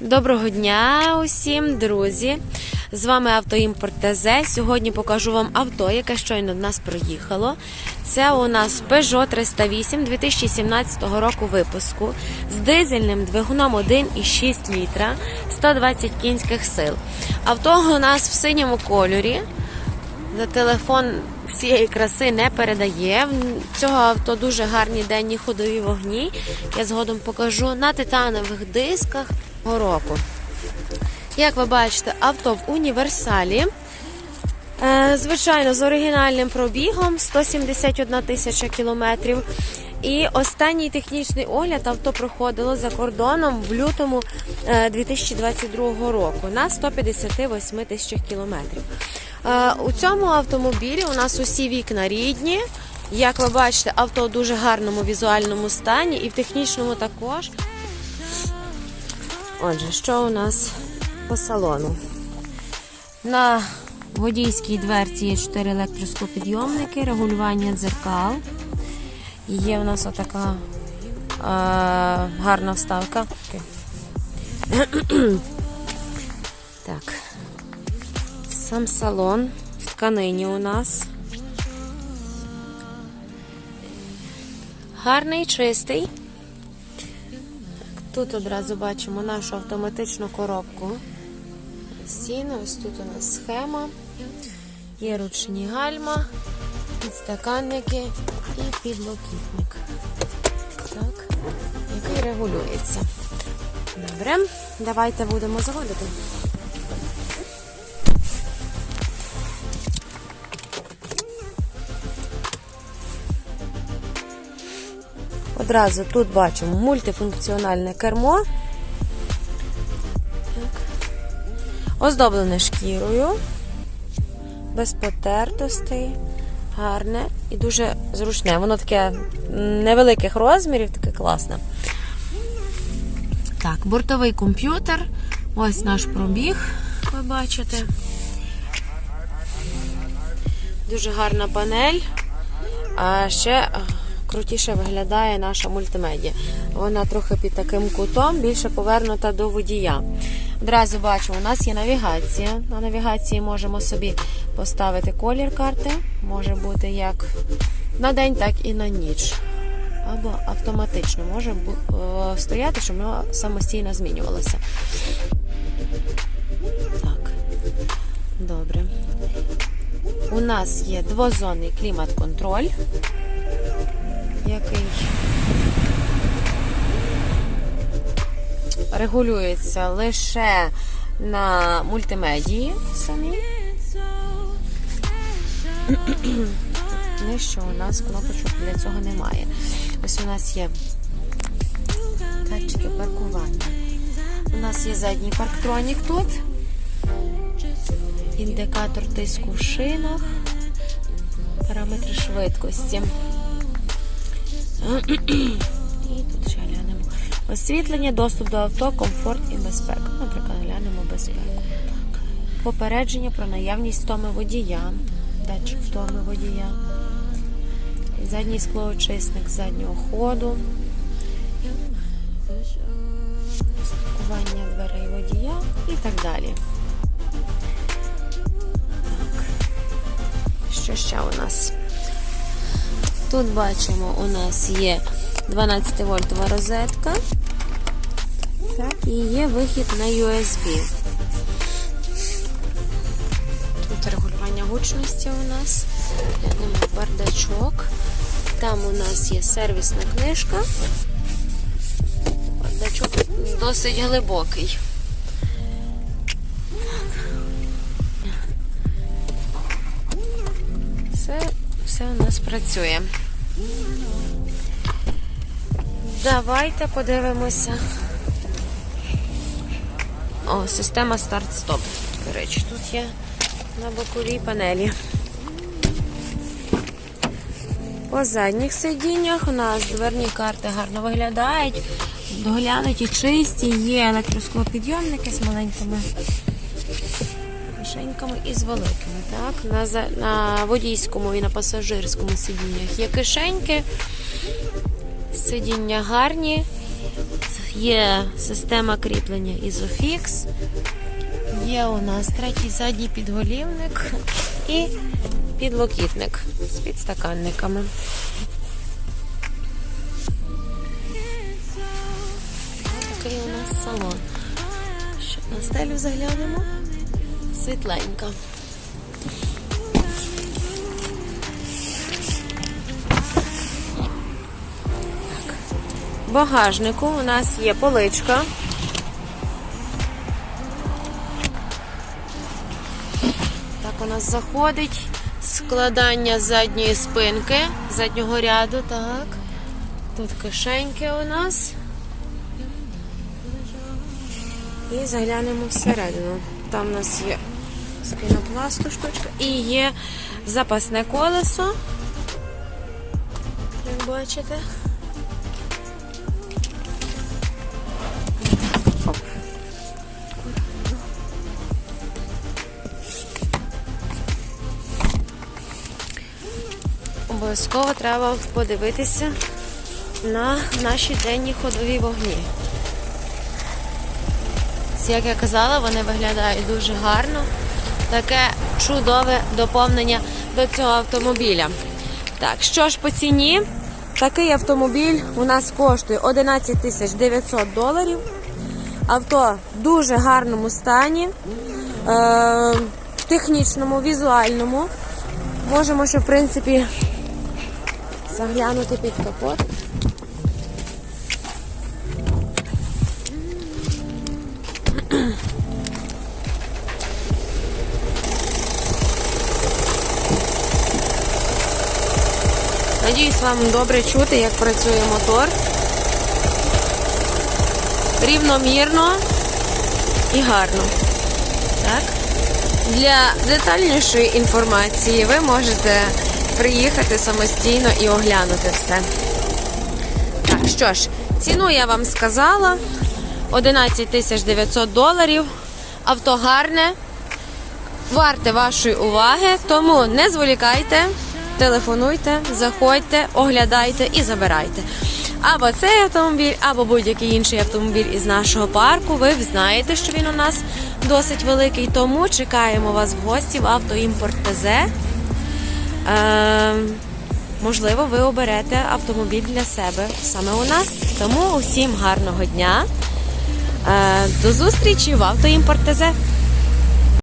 Доброго дня усім, друзі! З вами Автоімпорт ТЗ. Сьогодні покажу вам авто, яке щойно до нас проїхало. Це у нас Peugeot 308 2017 року випуску з дизельним двигуном 1,6 літра, 120 кінських сил. Авто у нас в синьому кольорі. За телефон всієї краси не передає. Цього авто дуже гарні денні ходові вогні. Я згодом покажу на титанових дисках року. Як ви бачите, авто в універсалі. Е, Звичайно, з оригінальним пробігом 171 тисяча кілометрів. І останній технічний огляд авто проходило за кордоном в лютому е, 2022 року на 158 тисячах кілометрів. Е, У цьому автомобілі у нас усі вікна рідні. Як ви бачите, авто в дуже гарному візуальному стані і в технічному також. Отже, що у нас по салону? На водійській дверці є 4 електроскопідйомники, регулювання дзеркал. Є у нас отака е, гарна вставка. так. Сам салон в тканині у нас. Гарний, чистий. Тут одразу бачимо нашу автоматичну коробку. Стіни, ось тут у нас схема. Є ручні гальма, підстаканники і підлокітник. Так, який регулюється. Добре, давайте будемо заводити. Одразу тут бачимо мультифункціональне кермо. Оздоблене шкірою, без потертостей, гарне і дуже зручне. Воно таке невеликих розмірів, таке класне. Так, бортовий комп'ютер. Ось наш пробіг, ви бачите. Дуже гарна панель. А ще крутіше виглядає наша мультимедіа. Вона трохи під таким кутом, більше повернута до водія. Одразу бачимо, у нас є навігація. На навігації можемо собі поставити колір карти. Може бути як на день, так і на ніч. Або автоматично може стояти, щоб воно самостійно змінювалося. Так, добре. У нас є двозонний клімат-контроль який регулюється лише на мультимедії самі. Нижче у нас кнопочок для цього немає. Ось у нас є датчики паркування. У нас є задній парктронік тут, індикатор тиску в шинах, параметри швидкості. І тут ще глянемо. Освітлення, доступ до авто, комфорт і безпека. Наприклад, глянемо безпеку. Попередження про наявність втоми водія, датчик втоми водія, задній склоочисник заднього ходу, спакування дверей водія і так далі. Так. Що ще у нас? Тут бачимо, у нас є 12 вольтова розетка. І є вихід на USB. Тут регулювання гучності у нас. Глянемо бардачок. Там у нас є сервісна книжка. Бардачок досить глибокий. Все у нас працює. Давайте подивимося. О, система старт-стоп. До речі, тут є на боковій панелі. По задніх сидіннях у нас дверні карти гарно виглядають, доглянуті, чисті, є електроскопідйомники з маленькими кишеньками і з великими. Так? На, на водійському і на пасажирському сидіннях є кишеньки. Сидіння гарні. Є система кріплення Isofix. Є у нас третій задній підголівник і підлокітник з підстаканниками. Такий у нас салон. На стелю заглянемо. Світленька. В багажнику у нас є поличка. Так у нас заходить складання задньої спинки, заднього ряду, так. Тут кишеньки у нас. І заглянемо всередину. Там у нас є з пінопласту штучка і є запасне колесо. Як бачите. Обов'язково треба подивитися на наші денні ходові вогні. Як я казала, вони виглядають дуже гарно. Таке чудове доповнення до цього автомобіля. Так, що ж по ціні? Такий автомобіль у нас коштує 11 тисяч 900 доларів. Авто в дуже гарному стані, е- технічному, візуальному. Можемо ще, в принципі, заглянути під капот. Надіюсь, вам добре чути, як працює мотор. Рівномірно і гарно. Так? Для детальнішої інформації ви можете приїхати самостійно і оглянути все. Так, що ж, ціну я вам сказала. 11 тисяч 900 доларів. Авто гарне, варте вашої уваги, тому не зволікайте, телефонуйте, заходьте, оглядайте і забирайте. Або цей автомобіль, або будь-який інший автомобіль із нашого парку. Ви знаєте, що він у нас досить великий, тому чекаємо вас в гості в автоімпорт ТЗ. Е, можливо, ви оберете автомобіль для себе саме у нас. Тому усім гарного дня. Е, до зустрічі в автоімпорт ТЗ.